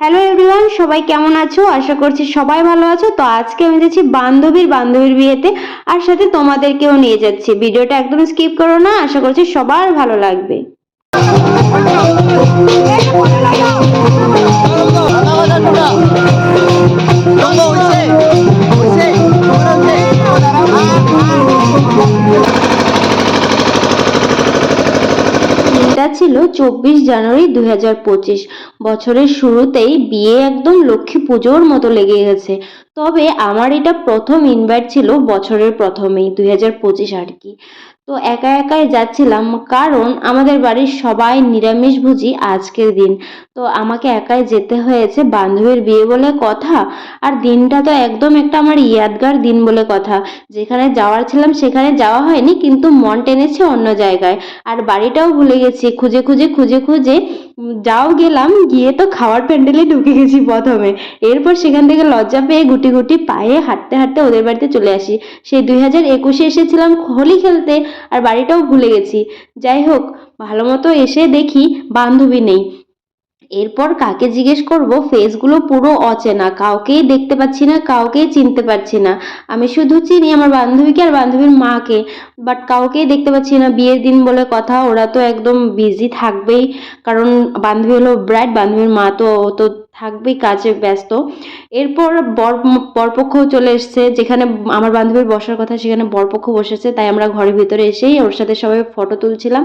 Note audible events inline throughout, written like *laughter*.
Hello everyone সবাই কেমন আছো? আশা করছি সবাই ভালো আছো। তো আজকে আমি যাচ্ছি বান্ধবীর বান্ধবীর বিয়েতে। আর সাথে তোমাদেরকেও নিয়ে যাচ্ছি। ভিডিওটা একদম স্কিপ করো না, আশা করছি সবার ভালো লাগবে। ছিল চব্বিশ জানুয়ারি দুই হাজার পঁচিশ। বছরের শুরুতেই বিয়ে একদম লক্ষ্মী পুজোর মতো লেগে গেছে। তবে আমার এটা প্রথম ইনভাইট ছিল বছরের প্রথমেই, দুই হাজার পঁচিশ আর কি। তো একা একাই যাচ্ছিলাম কারণ আমাদের বাড়ির সবাই নিরামিষভোজী আজকের দিন। তো আমাকে একাই যেতে হয়েছে বান্ধবীর বিয়ে বলে কথা আর দিনটা তো একদম একটা আমার ইয়াদগার দিন বলে কথা। যেখানে যাওয়ার ছিলাম সেখানে যাওয়া হয়নি কিন্তু মন টেনেছে অন্য জায়গায়। আর বাড়িটাও ভুলে গেছি, খুঁজে খুঁজে খুঁজে খুঁজে যাও গেলাম, গিয়ে তো খাওয়ার প্যান্ডেলে ঢুকে গেছি প্রথমে। এরপর সেখান থেকে লজ্জা পেয়ে গুটি গুটি পায়ে হাঁটতে হাঁটতে ওদের বাড়িতে চলে আসি। সেই দুই হাজার একুশে এসেছিলাম হোলি খেলতে আর বাড়িটাও ভুলে গেছি। যাই হোক, ভালো মতো এসে দেখি বান্ধবী নেই। এরপর কাকে জিজ্ঞেস করব, ফেসগুলো পুরো অচেনা। কাউকেই দেখতে পাচ্ছি না, কাউকেই চিনতে পারছি না। আমি শুধু চিনি আমার বান্ধবীকে আর বান্ধবীর মাকে। বাট কাউকেই দেখতে পাচ্ছি না। বিয়ের দিন বলে কথা, ওরা তো একদম বিজি থাকবেই। কারণ বান্ধবী হলো ব্রাইড বান্ধবীর মা তো তো থাকবেই কাজে ব্যস্ত। এরপর বর, বরপক্ষ চলে এসছে, যেখানে আমার বান্ধবীর বসার কথা সেখানে বরপক্ষ বসেছে, তাই আমরা ঘরের ভিতরে এসেই ওর সাথে সবাই ফটো তুলছিলাম।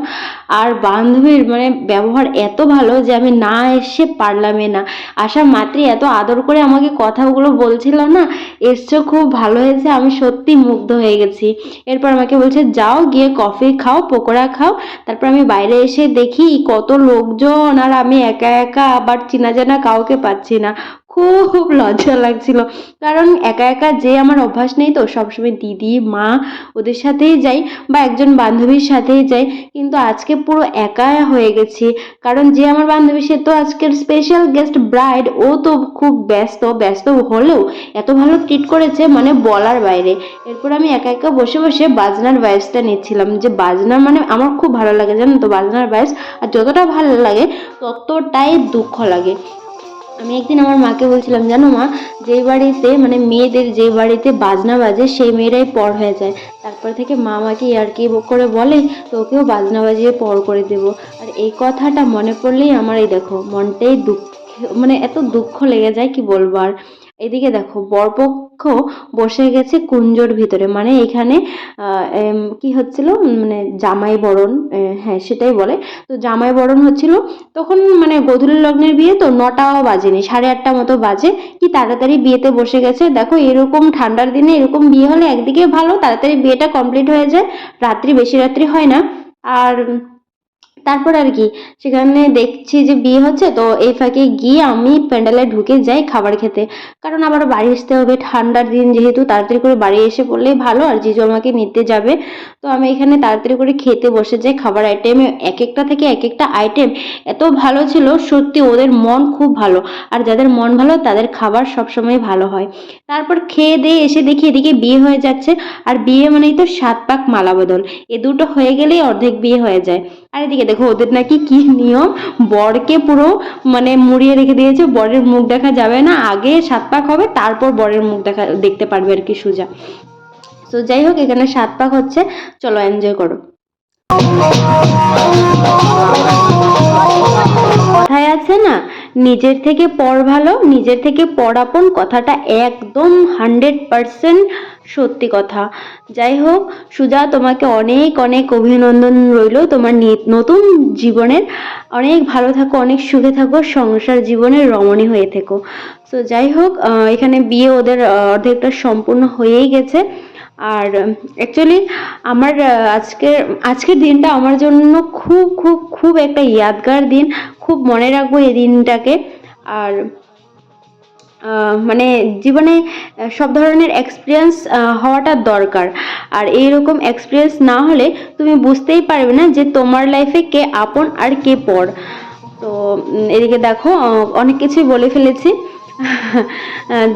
আর বান্ধবীর মানে ব্যবহার এত ভালো যে আমি না এসে পারলামই না। আসা মাত্রই এত আদর করে আমাকে কথাগুলো বলছিল না এসছো খুব ভালো হয়েছে আমি সত্যি মুগ্ধ হয়ে গেছি। এরপর আমাকে বলছে, যাও গিয়ে কফি খাও, পকোড়া খাও। তারপর আমি বাইরে এসে দেখি কত লোকজন, আর আমি একা একা আবার চেনা জানা কাউকে পাচ্ছি না। খুব লজ্জা লাগছিল। কারণ একা একা যে আমার অভ্যাস নেই তো, সবসময় দিদি, মা ওদের সাথেই যাই বা একজন বান্ধবীর সাথেই যাই। কিন্তু আজকে পুরো একা হয়ে গেছি। কারণ যে আমার বান্ধবী, সে তো আজকের স্পেশাল গেস্ট ব্রাইড ও তো খুব ব্যস্ত। ব্যস্ত হলেও এত ভালো ট্রিট করেছে মানে বলার বাইরে। এরপর আমি একা একা বসে বসে বাজনার ভয়েসটা নিচ্ছিলাম। যে বাজনা মানে আমার খুব ভালো লাগে, জানো তো? বাজনার ভয়েস আর যতটা ভালো লাগে, ততটাই দুঃখ লাগে। আমি একদিন আমার মাকে বলছিলাম, জানো মা, যেই বাড়িতে মানে মেয়েদের যে বাড়িতে বাজনা বাজে, সেই মেয়েরাই পর হয়ে যায়। তারপর থেকে মা আমাকে আর কি করে বলে তোকেও বাজনা বাজিয়ে পর করে দেব। আর এই কথাটা মনে পড়লেই আমার এই দেখো, মনটাই দুঃখ মানে এত দুঃখ লেগে যায়, কি বলব? আর এদিকে দেখো, বরপক্ষ বসে গেছে কুঞ্জোর ভিতরে। মানে এখানে কি হচ্ছিল? মানে জামাই বরণ হ্যাঁ সেটাই বলে। তো জামাই বরণ হচ্ছিল, তখন মানে গধূলি লগ্নের বিয়ে তো নটাও বাজেনি, সাড়ে আটটা মতো বাজে। কি তাড়াতাড়ি বিয়েতে বসে গেছে? দেখো, এরকম ঠান্ডার দিনে এরকম বিয়ে হলে একদিকে ভালো, তাড়াতাড়ি বিয়েটা কমপ্লিট হয়ে যায়। রাত্রি বেশি রাত্রি হয় না। আর তারপর আর কি? সেখানে দেখছি যে বিয়ে হচ্ছে, তো এই ফাঁকে গিয়ে আমি প্যান্ডেলে ঢুকে যাই খাবার খেতে। কারণ আবার বাড়ি আসতে হবে, ঠান্ডার দিন যেহেতু তাড়াতাড়ি করে বাড়ি এসে পড়লেই ভালো আর জিজু আমাকে নিতে যাবে। তো আমি এখানে তাড়াতাড়ি করে খেতে বসে যাই খাবার আইটেমে এক একটা থেকে এক একটা আইটেম এত ভালো ছিল, সত্যি ওদের মন খুব ভালো। আর যাদের মন ভালো, তাদের খাবার সবসময় ভালো হয়। তারপর খেয়ে দিয়ে এসে দেখি এদিকে বিয়ে হয়ে যাচ্ছে। আর বিয়ে মানেই তো সাত পাক মালা বদল। এ দুটো হয়ে গেলেই অর্ধেক বিয়ে হয়ে যায়। আর এদিকে দেখো, ওদের নাকি কি নিয়ম? বরকে পুরো মানে মুড়িয়ে রেখে দিয়েছে, বরের মুখ দেখা যাবে না, আগে সাত পাক হবে, তারপর বরের মুখ দেখা, দেখতে পারবে আর কি সুজা। তো যাই হোক, এখানে সাত পাক হচ্ছে, চলো এনজয় করো। কথায় আছে না? নিজের থেকে পর ভালো, নিজের থেকে পর আপন কথাটা একদম হান্ড্রেড পার্সেন্ট সত্যি কথা। যাই হোক, সুজা তোমাকে অনেক অনেক অভিনন্দন রইল তোমার নতুন জীবনের। অনেক ভালো থাকো, অনেক সুখে থাকো, সংসার জীবনের রমণী হয়ে থেকো। তো যাই হোক এখানে বিয়ে ওদের অর্ধেকটা সম্পূর্ণ হয়েই গেছে। আর অ্যাকচুয়ালি আমার আজকের আজকের দিনটা আমার জন্য খুব খুব খুব একটা ইয়াদগার দিন। খুব মনে রাখব এই দিনটাকে। আর মানে জীবনে সব ধরনের এক্সপিরিয়েন্স হওয়াটা দরকার। আর এই রকম এক্সপিরিয়েন্স না হলে তুমি বুঝতেই পারবে না যে তোমার লাইফে কে আপন আর কে পর। তো এদিকে দেখো অনেক কিছুই বলে ফেলেছি।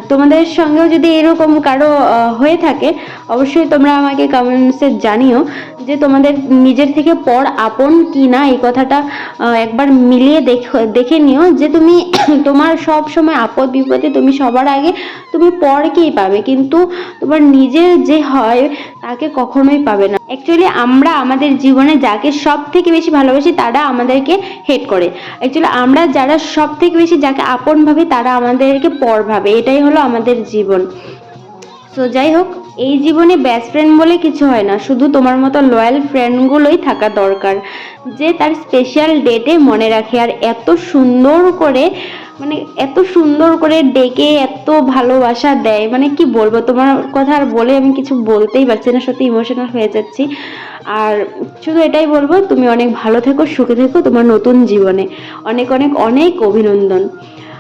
তোমাদের সঙ্গেও যদি এরকম কারও হয়ে থাকে, অবশ্যই তোমরা আমাকে কমেন্টসে জানিও যে তোমাদের নিজের থেকে পর আপন কি না এই কথাটা একবার মিলিয়ে দেখো নিও যে তুমি *coughs* তোমার সব সময় আপদ বিপদে তুমি সবার আগে তুমি পরকেই পাবে। কিন্তু তোমার নিজের যে হয় তাকে কখনোই পাবে না। অ্যাকচুয়ালি আমরা আমাদের জীবনে যাকে সব থেকে বেশি ভালোবাসি, তারা আমাদেরকে হেট করে। অ্যাকচুয়ালি আমরা যারা সব থেকে বেশি যাকে আপন ভাবে, তারা আমাদেরকে পর ভাবে। এটাই হলো আমাদের জীবন। তো যাই হোক, এই জীবনে বেস্ট ফ্রেন্ড বলে কিছু হয় না। শুধু তোমার মতো লয়াল ফ্রেন্ডগুলোই থাকা দরকার। যে তার স্পেশাল ডেটে মনে রাখে। আর এত সুন্দর করে মানে এত সুন্দর করে ডেকে এত ভালোবাসা দেয়। মানে কি বলব, তোমার কথা আর বলে আমি কিছু বলতেই পারছি না, সত্যি ইমোশনাল হয়ে যাচ্ছি। আর শুধু এটাই বলব, তুমি অনেক ভালো থেকো, সুখে থেকো তোমার নতুন জীবনে। অনেক অনেক অনেক অভিনন্দন।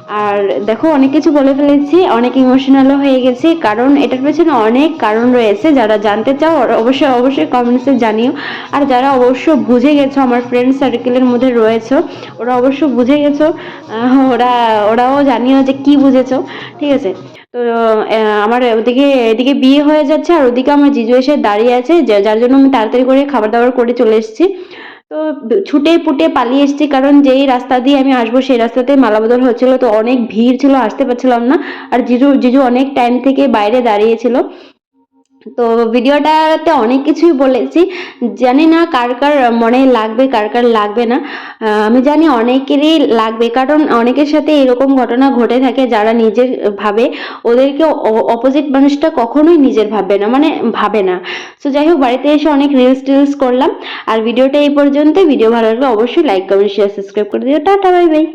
আর দেখো, অনেক কিছু বলে ফেলেছি, অনেক ইমোশনালও হয়ে গেছি, কারণ এটার পেছনে অনেক কারণ রয়েছে। যারা জানতে চাও অবশ্যই অবশ্যই কমেন্টসে জানিও। আর যারা অবশ্য বুঝে গেছো, আমার ফ্রেন্ড সার্কেলের মধ্যে রয়েছে, ওরা অবশ্য বুঝে গেছো ওরা, ওরাও জানিও যে কি বুঝেছ, ঠিক আছে? তো আমার ওদিকে, এদিকে বিয়ে হয়ে যাচ্ছে, আর ওদিকে আমার জিজু এসে দাঁড়িয়ে আছে যার জন্য আমি তাড়াতাড়ি করে খাবার দাবার করে চলে এসেছি। তো ছুটে পুটে পালিয়ে এসেছি, কারণ যেই রাস্তা দিয়ে আমি আসব সেই রাস্তাতে মালাবদল হচ্ছিল, তো অনেক ভিড় ছিল, আসতে পারছিলাম না। আর জিজু জিজু অনেক টাইম থেকে বাইরে দাঁড়িয়েছিল তো ভিডিওটাতে অনেক কিছুই বলেছি। জানি না কার কার মনে লাগবে, কার কার লাগবে না। আমি জানি অনেকেরই লাগবে, কারণ অনেকের সাথে এরকম ঘটনা ঘটে থাকে যারা নিজের ভাবে। ওদেরকে অপোজিট মানুষটা কখনোই নিজের ভাববে না মানে ভাবে না। তো যাই হোক, বাড়িতে এসে অনেক রিলস টিলস করলাম। আর ভিডিওটা এই পর্যন্ত ভিডিও ভালো লাগলে অবশ্যই লাইক কমেন্ট শেয়ার সাবস্ক্রাইব করে দিও। Tata bye bye